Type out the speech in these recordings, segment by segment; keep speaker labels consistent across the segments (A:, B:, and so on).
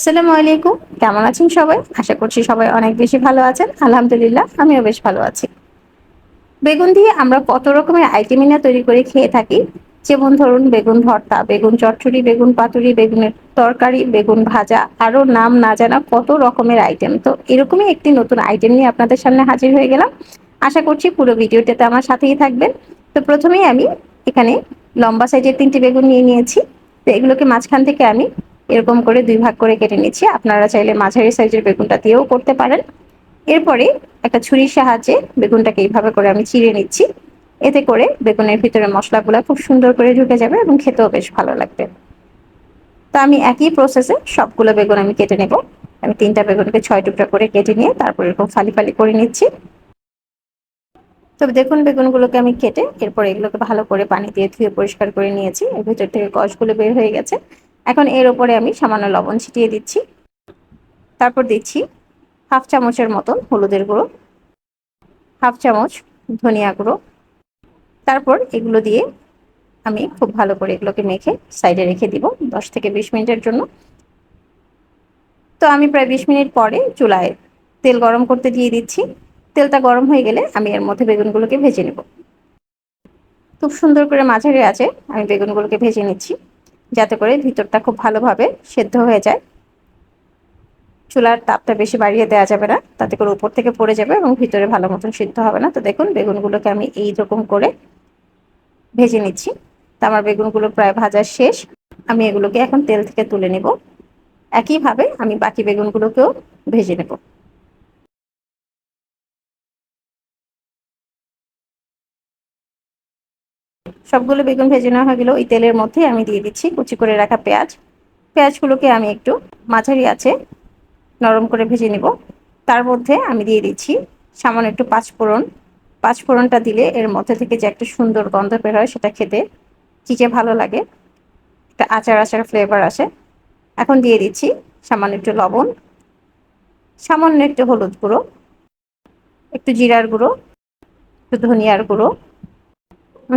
A: আসসালামু আলাইকুম। কেমন আছেন সবাই? আশা করছি সবাই অনেক বেশি ভালো আছেন। আলহামদুলিল্লাহ, আমিও বেশ ভালো আছি। বেগুন দিয়ে আমরা কত রকমের আইটেমই না তৈরি করে খেয়ে থাকি? যেমন ধরুন, বেগুন ভর্তা, বেগুন চচ্চড়ি, বেগুন পাতুরি, বেগুনের তরকারি, বেগুন ভাজা আরও নাম না জানা কত রকমের আইটেম তো এরকমই একটি নতুন আইটেম নিয়ে আপনাদের সামনে হাজির হয়ে গেলাম। আশা করছি পুরো ভিডিওটাতে আমার সাথেই থাকবেন। তো প্রথমেই আমি এখানে লম্বা সাইজের তিনটি বেগুন নিয়ে নিয়েছি। তো এগুলোকে মাঝখান থেকে আমি এরকম করে দুই ভাগ করে কেটে নিচ্ছি। আপনারা চাইলে মাঝারি সাইজের বেগুনটা দিয়েও করতে পারেন। এরপরে একটা ছুরির সাহায্যে বেগুনটাকে এইভাবে করে আমি চিড়ে নিচ্ছি। এতে করে বেগুনের ভিতরে মশলাগুলো খুব সুন্দর করে ঢুকে যাবে এবং খেতেও বেশ ভালো লাগবে। তো আমি একই প্রসেসে সবগুলো বেগুন আমি কেটে নেব। আমি তিনটা বেগুনকে ছয় টুকরা করে কেটে নিয়ে তারপর এরকম ফালি ফালি করে নিচ্ছি। তবে দেখুন বেগুনগুলোকে আমি কেটে এরপর এগুলোকে ভালো করে পানি দিয়ে ধুয়ে পরিষ্কার করে নিয়েছি। এর ভিতর থেকে কষগুলো বের হয়ে গেছে। এখন এর ওপরে আমি সামান্য লবণ ছিটিয়ে দিচ্ছি। তারপর দিচ্ছি হাফ চামচের মতন হলুদের গুঁড়ো, হাফ চামচ ধনিয়া গুঁড়ো। তারপর এগুলো দিয়ে আমি খুব ভালো করে এগুলোকে মেখে সাইডে রেখে দিব দশ থেকে বিশ মিনিটের জন্য। তো আমি প্রায় বিশ মিনিট পরে চুলায় তেল গরম করতে দিয়ে দিচ্ছি। তেলটা গরম হয়ে গেলে আমি এর মধ্যে বেগুনগুলোকে ভেজে নেব। খুব সুন্দর করে মাঝারি আছে, আমি বেগুনগুলোকে ভেজে নিচ্ছি। যাতে করে ভিতরটা খুব ভালোভাবে সেদ্ধ হয়ে যায়। চুলার তাপটা বেশি বাড়িয়ে দেওয়া যাবে না, তাতে করে উপর থেকে পড়ে যাবে এবং ভিতরে ভালো মতন সিদ্ধ হবে না। তো দেখুন, বেগুনগুলোকে আমি এই রকম করে ভেজে নিচ্ছি। তো আমার বেগুনগুলো প্রায় ভাজা শেষ। আমি এগুলোকে এখন তেল থেকে তুলে নেব। একইভাবে আমি বাকি বেগুনগুলোকেও ভেজে নেব। সবগুলো বেগুন ভেজে নেওয়া হয়ে গেল। ওই তেলের মধ্যে আমি দিয়ে দিচ্ছি কুচি করে রাখা পেঁয়াজ। পেঁয়াজগুলোকে আমি একটু মাঝারি আছে নরম করে ভেজে নেব। তার মধ্যে আমি দিয়ে দিচ্ছি সামান্য একটু পাঁচফোড়ন। পাঁচফোড়নটা দিলে এর মধ্যে থেকে যে একটা সুন্দর গন্ধ বের হয় সেটা খেতে চিচে ভালো লাগে। একটা আচার আচার ফ্লেভার আসে। এখন দিয়ে দিচ্ছি সামান্য একটু লবণ, সামান্য একটু হলুদ গুঁড়ো, একটু জিরার গুঁড়ো, একটু ধনিয়ার গুঁড়ো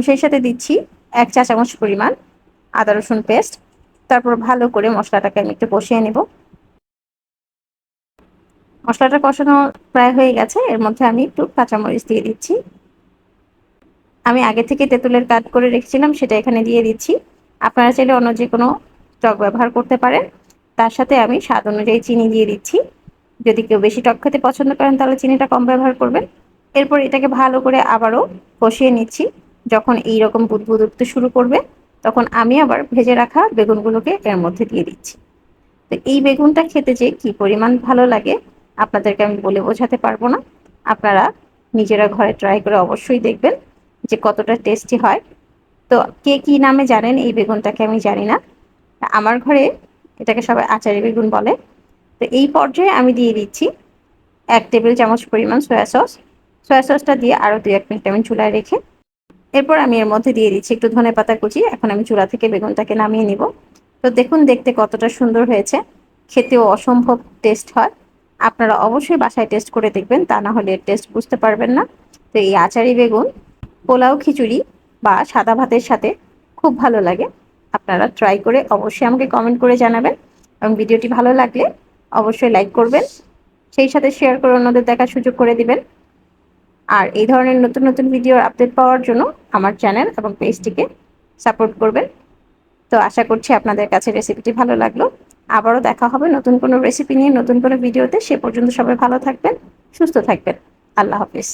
A: সেই সাথে দিচ্ছি এক চা চামচ পরিমাণ আদা রসুন পেস্ট তারপর ভালো করে মশলাটাকে আমি একটু কষিয়ে নেব। মশলাটা কষানো প্রায় হয়ে গেছে, এর মধ্যে আমি একটু কাঁচামরিচ দিয়ে দিচ্ছি। আমি আগে থেকে তেঁতুলের কাট করে রেখেছিলাম, সেটা এখানে দিয়ে দিচ্ছি। আপনারা চাইলে অন্য যে কোনো টক ব্যবহার করতে পারেন। তার সাথে আমি স্বাদ অনুযায়ী চিনি দিয়ে দিচ্ছি। যদি কেউ বেশি টক খেতে পছন্দ করেন, তাহলে চিনিটা কম ব্যবহার করবেন। এরপর এটাকে ভালো করে আবারও কষিয়ে নিচ্ছি। যখন এই রকম বুদবুদ উঠতে শুরু করবে, তখন আমি আবার ভেজে রাখা বেগুনগুলোকে এর মধ্যে দিয়ে দিচ্ছি। তো এই বেগুনটা খেতে যে কি পরিমাণ ভালো লাগে, আপনাদেরকে আমি বলে বোঝাতে পারব না। আপনারা নিজেরা ঘরে ট্রাই করে অবশ্যই দেখবেন যে কতটা টেস্টি হয়। তো কে কি নামে জানেন এই বেগুনটাকে আমি জানি না। আমার ঘরে এটাকে সবাই আচারি বেগুন বলে। তো এই পর্যায়ে আমি দিয়ে দিচ্ছি এক টেবিল চামচ পরিমাণ সয়া সস সয়া সসটা দিয়ে আরও দু এক মিনিট আমি চুলায় রেখে এরপর আমি এর মধ্যে দিয়ে দিচ্ছি একটু ধনে পাতা কুচি। এখন আমি চুলা থেকে বেগুনটাকে নামিয়ে নিব। তো দেখুন, দেখতে কতটা সুন্দর হয়েছে। খেতেও অসম্ভব টেস্ট হয়। আপনারা অবশ্যই বাসায় টেস্ট করে দেখবেন, তা না হলে টেস্ট বুঝতে পারবেন না। তো এই আচারি বেগুন, পোলাও খিচুড়ি বা সাদা ভাতের সাথে খুব ভালো লাগে। আপনারা ট্রাই করে অবশ্যই আমাকে কমেন্ট করে জানাবেন। এবং ভিডিওটি ভালো লাগলে অবশ্যই লাইক করবেন। সেই সাথে শেয়ার করে অন্যদের দেখার সুযোগ করে দিবেন। আর এই ধরনের নতুন নতুন ভিডিওর আপডেট পাওয়ার জন্য আমার চ্যানেল এবং পেজটিকে সাপোর্ট করবেন। তো আশা করছি আপনাদের কাছে রেসিপিটি ভালো লাগল। আবারও দেখা হবে নতুন কোনো রেসিপি নিয়ে, নতুন কোনো ভিডিওতে সে পর্যন্ত সবাই ভালো থাকবেন, সুস্থ থাকবেন। আল্লাহ হাফিজ।